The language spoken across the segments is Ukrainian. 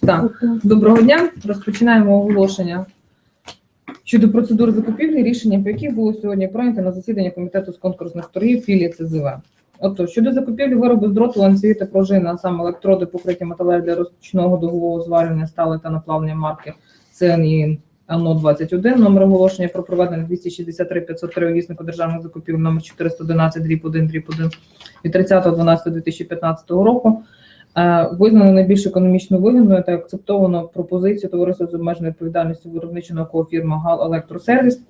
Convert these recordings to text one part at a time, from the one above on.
Так, доброго дня. Розпочинаємо оголошення щодо процедур закупівлі, рішення по яких було сьогодні прийнято на засіданні комітету з конкурсних торгів філії ЦЗВ. Отож, щодо закупівлі виробу з дроту, ланцюги та пружини, а саме електроди, покриті металеві для розпочного дугового зварювання, стали та наплавлення марки ЦНІ ано 21 номер оголошення про проведення 263 503 віснику державних закупівель номер 411 дріб 1 дріб 1 від 30.12.2015 року. Е, Визнано найбільш економічно вигідною та акцептовано пропозицію товариства з обмеженою відповідальністю виробничо-наукової фірми ГАЛ Електросервіс.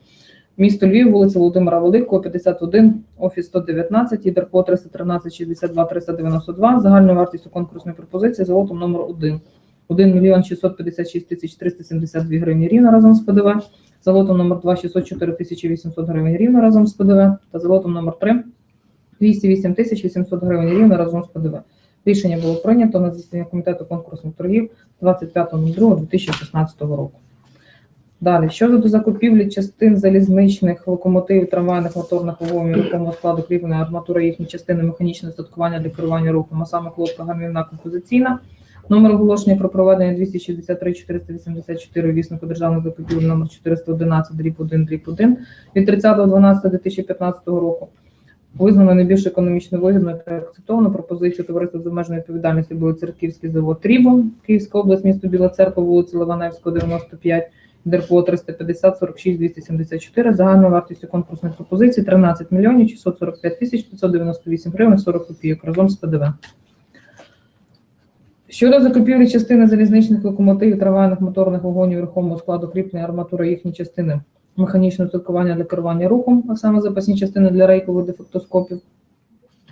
Місто Львів, вулиця Володимира Великого, 51, офіс 119, ідерпо 313 62 392, загальною вартістю конкурсної пропозиції за лотом номер 1. 1 мільйон 656 тисяч 372 гривні рівно разом з ПДВ, за лотом номер 2 604 тисячі 800 гривень рівно разом з ПДВ, та за лотом номер 3 208 тисяч 800 гривень рівно разом з ПДВ. Рішення було прийнято на засіданні комітету конкурсних торгів 25.02.2016 року. Далі, щодо закупівлі частин залізничних локомотивів, трамвайних моторних вагонів, рухомого складу кріплення арматури, їхні частини, механічне статкування для керування рухом, а саме хлопка гальмівна композиційна. Номер оголошення про проведення 263 484 віснику державних закупівель номер 411 дріб 1 дріб 1 від 30.12.2015 року. Визнано найбільш економічно вигідною та акцептовано. Пропозицію товариства з обмеженою відповідальністю Білоцерківський завод Трібо, Київська область, місто Біла Церква, вулиця Ливаневського, 95, ДРПО 350 46 274, загальною вартістю конкурсної пропозиції 13 мільйонів 645 тисяч 598 гривень 40 копійок разом з ПДВ. Щодо закупівлі частини залізничних локомотивів, трамвайних моторних вагонів рухомого складу кріплення арматури їхні частини механічне устаткування для керування рухом, а саме запасні частини для рейкових дефектоскопів.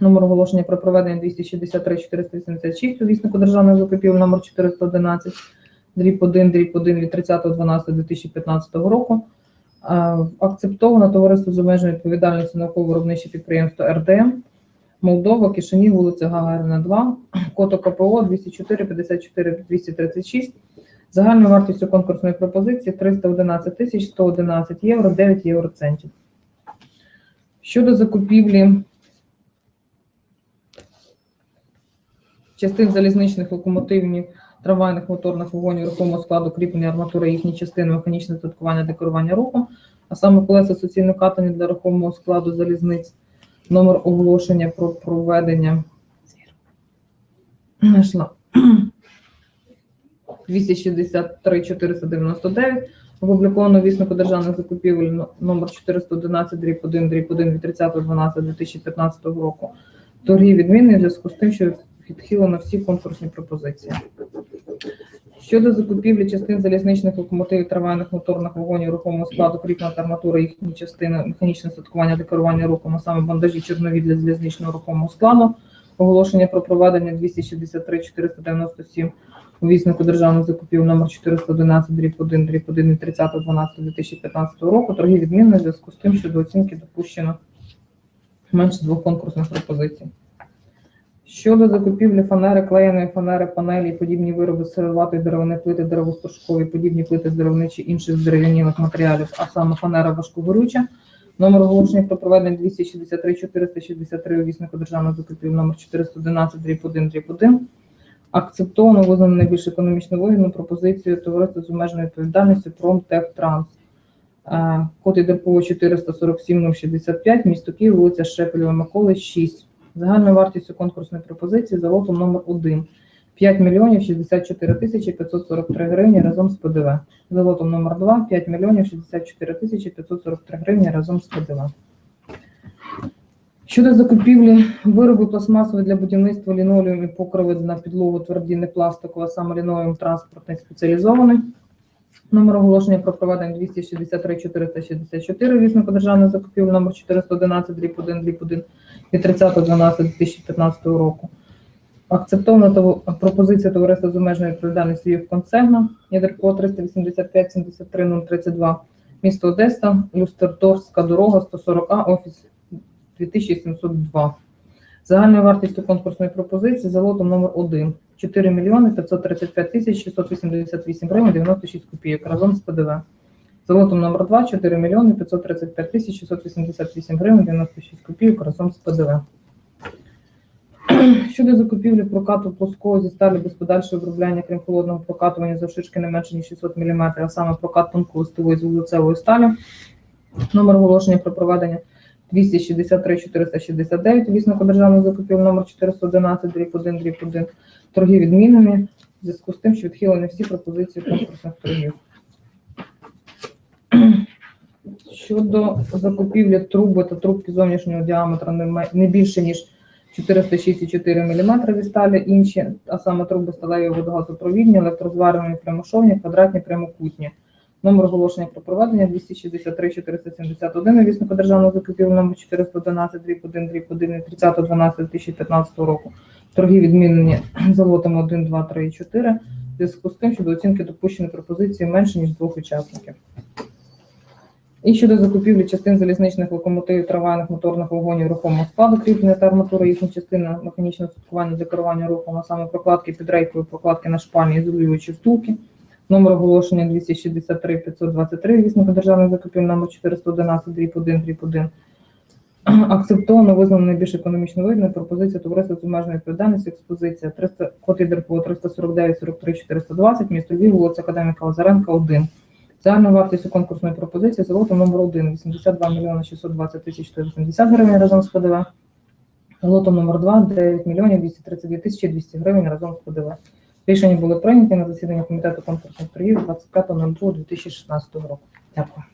Номер оголошення про проведення 263 486 у віснику державних закупівель номер 411 дріб 1, дріб 1 від 30.12.2015 року. Акцептовано товариство з обмеженою відповідальністю науково-виробниче підприємство РДМ, Молдова, Кишинів, вулиця Гагарина, 2, кото КПО 204 54 236, Загальною вартістю конкурсної пропозиції 311 тисяч 111 євро 9 євроцентів. Щодо закупівлі частин залізничних локомотивів, трамвайних моторних вагонів рухомого складу кріплення арматури, їхні частини, механічне статкування декорування руху, а саме колеса суцільно катані для рухомого складу залізниць, номер оголошення про проведення. Знайшла. 263 499, опубліковано віснику державних закупівель но- номер 411 дріб 1 дріб 1 від 30.12.2015 року. Торги відмінні в зв'язку з тим, що відхилено всі конкурсні пропозиції. Щодо закупівлі частин залізничних локомотивів, трамвайних моторних вагонів рухомого складу, кріплення та арматури, їхні частини, механічне статкування для керування рухом, а саме бандажі чорнові для залізничного рухомого складу, оголошення про проведення 263 497 у державних закупівель номер 411 дріб 1 дріб 1 від 30.12.2015 року. Торги відмінні в зв'язку з тим, що до оцінки допущено менше двох конкурсних пропозицій. Щодо закупівлі фанери, клеєної фанери, панелі подібні вироби з деревини плити, деревосторожкові, подібні плити з деревини чи інших здерев'янілих матеріалів, а саме фанера важкогорюча. Номер оголошення про проведення 263 463 у віснику державних закупівель номер 411 дріб 1 дріб 1 акцептовано визнано найбільш економічно вигідну пропозицію товариства з обмеженою відповідальністю Промтехтранс. Е, Код ІДРПО 447 065, місто Київ, вулиця Шепелєва Миколи, 6. Загальною вартістю конкурсної пропозиції за лотом номер 1 5 мільйонів 64 тисячі 543 гривні разом з ПДВ. За лотом номер 2 5 мільйонів 64 тисячі 543 гривні разом з ПДВ. Щодо закупівлі виробів пластмасових для будівництва лінолеум і покрови на підлогу тверді не пластикового, а саме лінолеум транспортний спеціалізований. Номер оголошення про проведення 263 464 віснику державних закупівель номер 411 дріб 1 дріб 1 від 30.12.2015 року. Акцептована пропозиція товариства з обмеженою відповідальністю концерна, ядерко 385 73 032, місто Одеса, Люстердорська дорога, 140А, офіс 2702. Загальною вартістю конкурсної пропозиції за лотом номер 1 4 мільйони 535 тисяч 688 гривень 96 копійок разом з ПДВ. За лотом номер 2 4 мільйони 535 тисяч 688 гривень 96 копійок разом з ПДВ. Щодо закупівлі прокату плоского зі сталі без подальшого обробляння, крім холодного прокатування завширшки не менше ніж 600 мм, а саме прокат тонколистової з вуглецевої сталі. Номер оголошення про проведення 263 469, віснику державної закупівлі номер 411, дріб 1, дріб 1, торги відмінені в зв'язку з тим, що відхилені всі пропозиції конкурсних торгів. Щодо закупівлі труби та трубки зовнішнього діаметра не більше, ніж 406,4 мм зі сталі, інші, а саме труби сталеві водогазопровідні, електрозварені прямошовні, квадратні, прямокутні. Номер оголошення про проведення 263 471 віснику державного закупівлі номер 411 дріб 1 дріб 1 від 30 12 2015 року. Торги відмінені за лотами 1, 2, 3 і 4 в зв'язку з тим, що до оцінки допущені пропозиції менше, ніж двох учасників. І щодо закупівлі частин залізничних локомотивів, трамвайних моторних вагонів рухомого складу, кріплення та арматури, їхня частина механічного слідкування для керування рухом, а саме прокладки під рейкою, прокладки на шпальні, ізолюючі втулки. Номер оголошення 263 523, віснику державної закупівлі номер 411 дріб 1 дріб 1. Акцептовано визнано найбільш економічно вигідною пропозиція товариства з обмеженою відповідальністю, експозиція 300, код ІДРПО 349 43 420, місто Львів, вулиця Академіка Озаренка, 1. Загальна вартість конкурсної пропозиції за лотом номер 1 82 мільйони 620 тисяч 180 гривень разом з ПДВ. Лотом номер 2 9 мільйонів 232 тисячі 200 гривень разом з ПДВ. Рішення були прийняті на засіданні комітету конкурсних торгів 25.02.2016 року. Дякую.